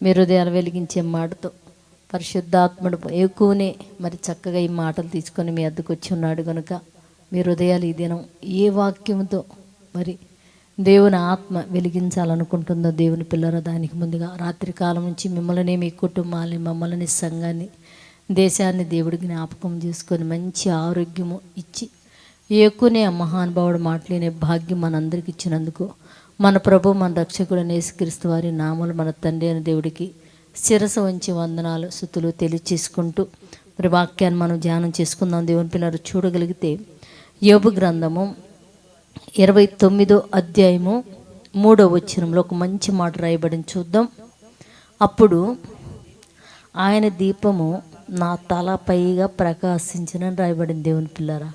మీ హృదయాలు వెలిగించే మాటతో పరిశుద్ధాత్ముడు ఎక్కువనే మరి చక్కగా ఈ మాటలు తీసుకొని మీ అద్దకు వచ్చి ఉన్నాడు కనుక మీ హృదయాలు ఈ దినం ఏ వాక్యంతో మరి దేవుని ఆత్మ వెలిగించాలనుకుంటుందో దేవుని పిల్లల దానికి ముందుగా రాత్రి కాలం నుంచి మిమ్మల్ని మీ కుటుంబాన్ని మమ్మల్ని సంఘాన్ని దేశాన్ని దేవుడి జ్ఞాపకం చేసుకొని మంచి ఆరోగ్యము ఇచ్చి ఎక్కువనే ఆ మహానుభావుడు మాట్లాడే భాగ్యం మనందరికి ఇచ్చినందుకు మన ప్రభు మన రక్షకుడు నేసుక్రీస్తు వారి నామలు మన తండ్రి అయిన దేవుడికి శిరస వంచి వందనాలు శుతులు తెలియచేసుకుంటూ మరి వాక్యాన్ని మనం ధ్యానం చేసుకుందాం. దేవుని పిల్లలు చూడగలిగితే యోబు గ్రంథము ఇరవై తొమ్మిదో అధ్యాయము మూడో వచ్చినంలో ఒక మంచి మాట రాయబడిన చూద్దాం. అప్పుడు ఆయన దీపము నా తలపైగా ప్రకాశించిన రాయబడింది దేవుని పిల్లరా.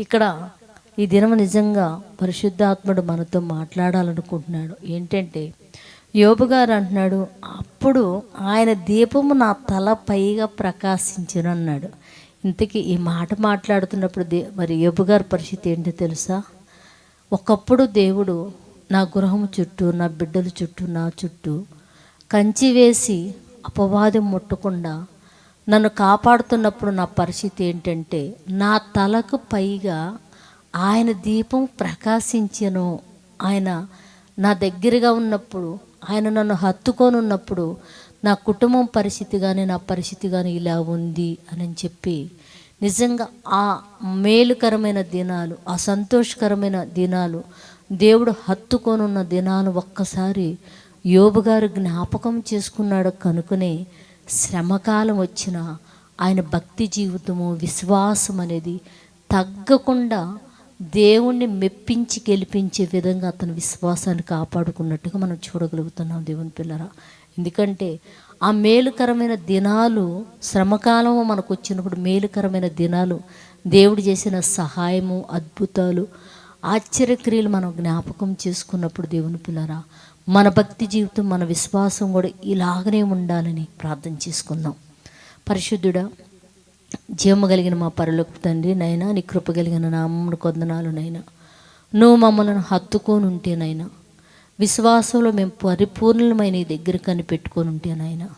ఇక్కడ ఈ దినం నిజంగా పరిశుద్ధాత్ముడు మనతో మాట్లాడాలనుకుంటున్నాడు. ఏంటంటే యోబు గారు అంటున్నాడు అప్పుడు ఆయన దీపము నా తల పైగా ప్రకాశించను అన్నాడు ఇంతకీ ఈ మాట మాట్లాడుతున్నప్పుడు దే మరి యోబు గారి పరిస్థితి ఏంటో తెలుసా? ఒకప్పుడు దేవుడు నా గృహం చుట్టూ నా బిడ్డల చుట్టూ నా చుట్టూ కంచి వేసి అపవాదం ముట్టకుండా నన్ను కాపాడుతున్నప్పుడు నా పరిస్థితి ఏంటంటే నా తలకు పైగా ఆయన దీపం ప్రకాశించను. ఆయన నా దగ్గరగా ఉన్నప్పుడు ఆయన నన్ను హత్తుకొని ఉన్నప్పుడు నా కుటుంబం పరిస్థితి కానీ నా పరిస్థితి కానీ ఇలా ఉంది అని చెప్పి నిజంగా ఆ మేలుకరమైన దినాలు ఆ సంతోషకరమైన దినాలు దేవుడు హత్తుకొనున్న దినాలు ఒక్కసారి యోబు గారు జ్ఞాపకం చేసుకున్నాడు కనుకనే శ్రమకాలం వచ్చిన ఆయన భక్తి జీవితము విశ్వాసం అనేది తగ్గకుండా దేవుణ్ణి మెప్పించి గెలిపించే విధంగా అతని విశ్వాసాన్ని కాపాడుకున్నట్టుగా మనం చూడగలుగుతున్నాం దేవుని పిల్లరా. ఎందుకంటే ఆ మేలుకరమైన దినాలు శ్రమకాలము మనకు వచ్చినప్పుడు మేలుకరమైన దినాలు దేవుడు చేసిన సహాయము అద్భుతాలు ఆశ్చర్యక్రియలు మనం జ్ఞాపకం చేసుకున్నప్పుడు దేవుని పిల్లరా మన భక్తి జీవితం మన విశ్వాసం కూడా ఇలాగనే ఉండాలని ప్రార్థన చేసుకుందాం. పరిశుద్ధుడా జీవము కలిగిన మా పరలోకి తండ్రి నైనా నీ కృప కలిగిన నామమును కొందనాలు నైనా. నువ్వు మమ్మల్ని హత్తుకొని ఉంటేనైనా విశ్వాసంలో మేము పరిపూర్ణమైన నీ దగ్గర కనిపెట్టుకొని ఉంటేనైనా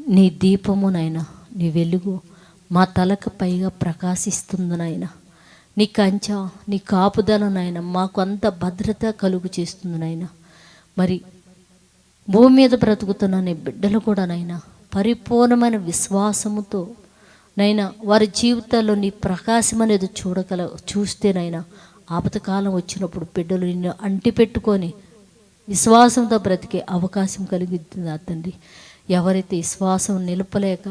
నీ దీపము నైనా నీ వెలుగు మా తలకు పైగా ప్రకాశిస్తుంది నాయన నీ కంచ నీ కాపుదల నాయన మాకు అంత భద్రత కలుగు చేస్తుంది నాయన మరి భూమి మీద బ్రతుకుతున్న నీ బిడ్డలు కూడా నైనా పరిపూర్ణమైన విశ్వాసముతో నైనా వారి జీవితాల్లో నీ ప్రకాశం అనేది చూడగల చూస్తేనైనా ఆపతకాలం వచ్చినప్పుడు బిడ్డలు నిన్ను అంటిపెట్టుకొని విశ్వాసంతో బ్రతికే అవకాశం కలిగిస్తుంది నా తండ్రి? ఎవరైతే విశ్వాసం నిలపలేక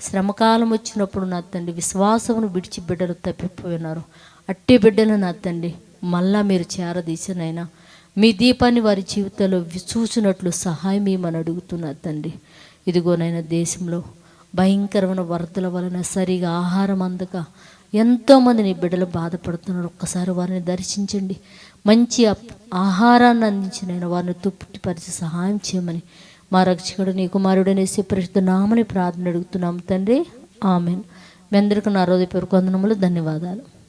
శ్రమకాలం వచ్చినప్పుడు నా తండ్రి విశ్వాసమును విడిచి బిడ్డలు తప్పిపోయినారు అట్టి బిడ్డలు నా తండ్రి మళ్ళా మీరు చేరదీసినైనా మీ దీపాన్ని వారి జీవితంలో చూసినట్లు సహాయం ఏమని అడుగుతున్నా తండ్రి? ఇదిగోనైనా దేశంలో భయంకరమైన వరదల వలన సరిగా ఆహారం అందక ఎంతోమంది నీ బిడ్డలు బాధపడుతున్నారు. ఒక్కసారి వారిని దర్శించండి. మంచి ఆహారాన్ని అందించిన వారిని తుప్పిపరిచి సహాయం చేయమని మా రక్షకుడు నీ కుమారుడనేసి పరిశుద్ధ నామని ప్రార్థన అడుగుతున్నాం తండ్రి. ఆమెన్. మీ అందరికీ నా పేరు వందనములు ధన్యవాదాలు.